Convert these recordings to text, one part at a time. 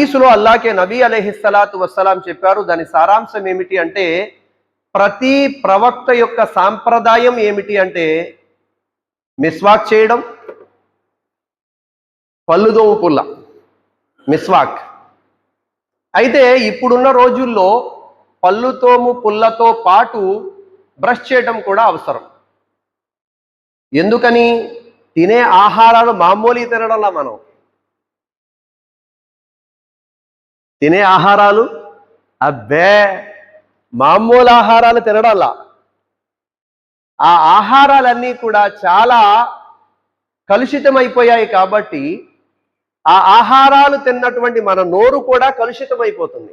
హదీసులో అల్లాకే నబీ అలహిస్సలాతు వస్సలాం చెప్పారు దాని సారాంశం ఏమిటి అంటే ప్రతి ప్రవక్త యొక్క సాంప్రదాయం ఏమిటి అంటే మిస్వాక్ చేయడం పళ్ళుదోము పుల్ల మిస్వాక్. అయితే ఇప్పుడున్న రోజుల్లో పళ్ళుతోము పుల్లతో పాటు బ్రష్ చేయడం కూడా అవసరం. ఎందుకని? తినే ఆహారాలు మామూలు తినడంలా మనం. తినే ఆహారాలు? అబ్బే! మామూలు ఆహారాలు తినడంలా? ఆ ఆహారాలన్నీ కూడా చాలా కలుషితమైపోయాయి కాబట్టి ఆ ఆహారాలు తిన్నటువంటి మన నోరు కూడా కలుషితమైపోతుంది.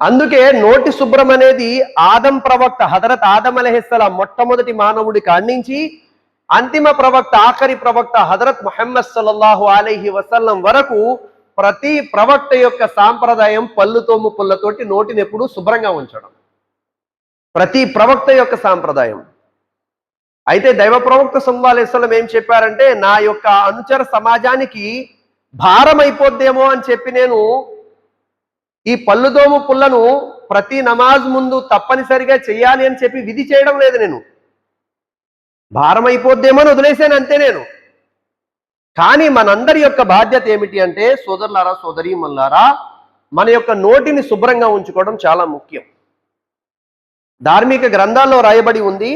అందుకే నోటి శుభ్రం అనేది ఆదం ప్రవక్త హజరత్ ఆదం అలహిస్సలాం మొట్టమొదటి మానవుడి అందించి అంతిమ ప్రవక్త ఆఖరి ప్రవక్త హజరత్ మొహమ్మద్ సల్లల్లాహు అలైహి వసల్లం వరకు ప్రతి ప్రవక్త యొక్క సాంప్రదాయం పళ్ళుతో ముప్పులతోటి నోటిని ఎప్పుడు శుభ్రంగా ఉంచడం. ప్రతి ప్రవక్త యొక్క సాంప్రదాయం. అయితే దైవ ప్రవక్త సల్లాహం ఏం చెప్పారంటే నా యొక్క అనుచర సమాజానికి భారం అయిపోద్దేమో అని చెప్పి నేను ఈ పళ్ళుదోము పుల్లను ప్రతి నమాజ్ ముందు తప్పనిసరిగా చేయాలి అని చెప్పి విధి చేయడం లేదు నేను. భారం అయిపోద్దేమో అని వదిలేసాను అంతే నేను. కానీ మనందరి యొక్క బాధ్యత ఏమిటి అంటే సోదరులారా సోదరి మల్లారా మన యొక్క నోటిని శుభ్రంగా ఉంచుకోవడం చాలా ముఖ్యం. ధార్మిక గ్రంథాల్లో రాయబడి ఉంది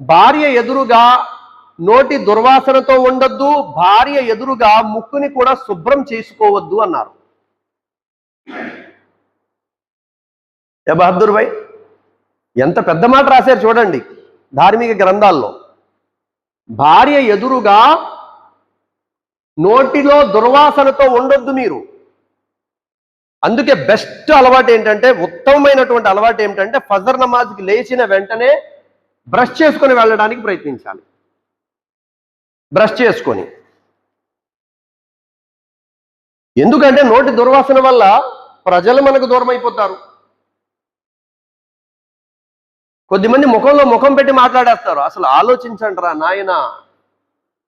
భార్య ఎదురుగా నోటి దుర్వాసనతో ఉండొద్దు భార్య ఎదురుగా ముక్కుని కూడా శుభ్రం చేసుకోవద్దు అన్నారు. బహదూర్ భాయ్ ఎంత పెద్ద మాట రాశారు చూడండి ధార్మిక గ్రంథాల్లో. భార్య ఎదురుగా నోటిలో దుర్వాసనతో ఉండొద్దు మీరు. అందుకే బెస్ట్ అలవాటు ఏంటంటే ఉత్తమమైనటువంటి అలవాటు ఏమిటంటే ఫజర్ నమాజ్కి లేచిన వెంటనే బ్రష్ చేసుకొని వెళ్ళడానికి ప్రయత్నించాలి. బ్రష్ చేసుకొని. ఎందుకంటే నోటి దుర్వాసన వల్ల ప్రజలు మనకు దూరం అయిపోతారు కొద్దిమంది ముఖంలో ముఖం పెట్టి మాట్లాడేస్తారు. అసలు ఆలోచించండి రా నాయన.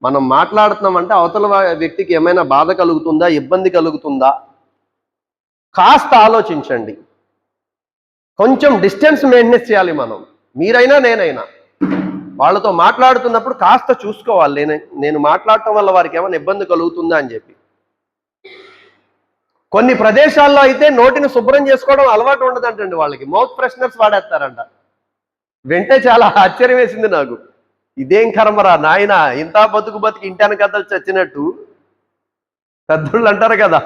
మనం మాట్లాడుతున్నామంటే అవతల వ్యక్తికి ఏమైనా బాధ కలుగుతుందా? ఇబ్బంది కలుగుతుందా? కాస్త ఆలోచించండి. కొంచెం డిస్టెన్స్ మెయింటెనెన్స్ చేయాలి మనం. మీరైనా నేనైనా. వాళ్ళతో మాట్లాడుతున్నప్పుడు కాస్త చూసుకోవాలి. నేను నేను మాట్లాడటం వల్ల వారికి ఏమైనా ఇబ్బంది కలుగుతుందా అని చెప్పి. కొన్ని ప్రదేశాల్లో అయితే నోటిని శుభ్రం చేసుకోవడం అలవాటు ఉండదంటండి వాళ్ళకి. మౌత్ ఫ్రెషనర్స్ వాడేస్తారంట. వింటే చాలా ఆశ్చర్యం వేసింది నాకు. ఇదేం కర్మరా నాయన ఇంత బతుకు బతికి ఇంటాన కథలు చచ్చినట్టు. పెద్దోళ్ళు అంటారు కదా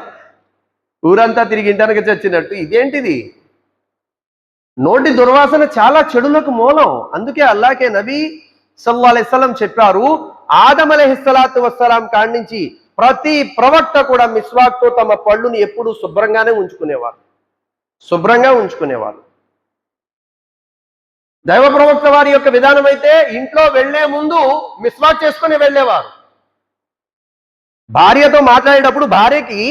ఊరంతా తిరిగి ఇంటానికి చచ్చినట్టు. ఇదేంటిది? నోటి దుర్వాసన చాలా చెడులకు మూలం. అందుకే అల్లాకే నబీ సల్లా అలైస్లం చెప్పారు ఆదం అలహిస్సలాతు వస్సలాం కాండించి ప్రతి ప్రవక్త కూడా మిస్వాక్తో తమ పళ్ళుని ఎప్పుడూ శుభ్రంగానే ఉంచుకునేవారు. శుభ్రంగా ఉంచుకునేవారు. దైవ ప్రవక్త వారి యొక్క విధానం అయితే ఇంట్లో వెళ్ళే ముందు మిస్వాక్ చేసుకుని వెళ్ళేవారు. భార్యతో మాట్లాడేటప్పుడు భార్యకి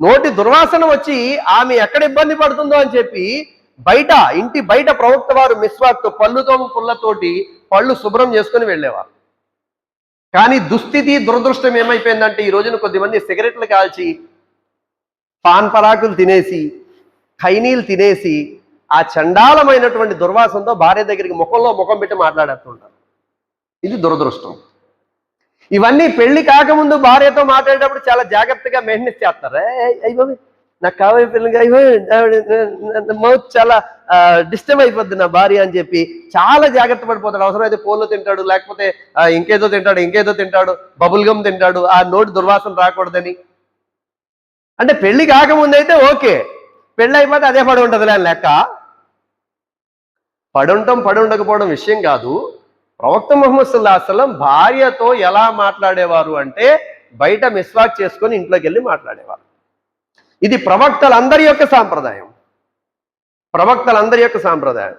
నోటి దుర్వాసన వచ్చి ఆమె ఎక్కడ ఇబ్బంది పడుతుందో అని చెప్పి బయట ఇంటి బయట ప్రవక్త వారు మిస్వాక్తో పళ్ళుతో పుల్లతోటి పళ్ళు శుభ్రం చేసుకుని వెళ్ళేవారు. కానీ దుస్థితి దురదృష్టం ఏమైపోయిందంటే ఈ రోజున కొద్దిమంది సిగరెట్లు కాల్చి పాన్ పరాకులు తినేసి ఖైనీలు తినేసి ఆ చండాలమైనటువంటి దుర్వాసనతో భార్య దగ్గరికి ముఖంలో ముఖం పెట్టి మాట్లాడేస్తుంటారు. ఇది దురదృష్టం. ఇవన్నీ పెళ్ళి కాకముందు భార్యతో మాట్లాడేటప్పుడు చాలా జాగ్రత్తగా మెయింటెన్స్ చేస్తారు. అయ్యో నాకు కావే పిల్లగా అయ్యో మౌత్ చాలా డిస్టర్బ్ అయిపోద్ది నా భార్య అని చెప్పి చాలా జాగ్రత్త పడిపోతాడు. అవసరమైతే పోలో తింటాడు లేకపోతే ఇంకేదో తింటాడు ఇంకేదో తింటాడు బబుల్ గమ్ తింటాడు ఆ నోటి దుర్వాసన రాకూడదని. అంటే పెళ్ళి కాకముందు అయితే ఓకే. పెళ్ళి అయిపోతే అదే పడి ఉంటుంది అని లెక్క. పడుండటం పడి ఉండకపోవడం విషయం కాదు. ప్రవక్త ముహమ్మద్ సల్లా భార్యతో ఎలా మాట్లాడేవారు అంటే బయట మిస్వాక్ చేసుకొని ఇంట్లోకి వెళ్ళి మాట్లాడేవారు. ఇది ప్రవక్తలందరి యొక్క సాంప్రదాయం. ప్రవక్తలందరి యొక్క సాంప్రదాయం.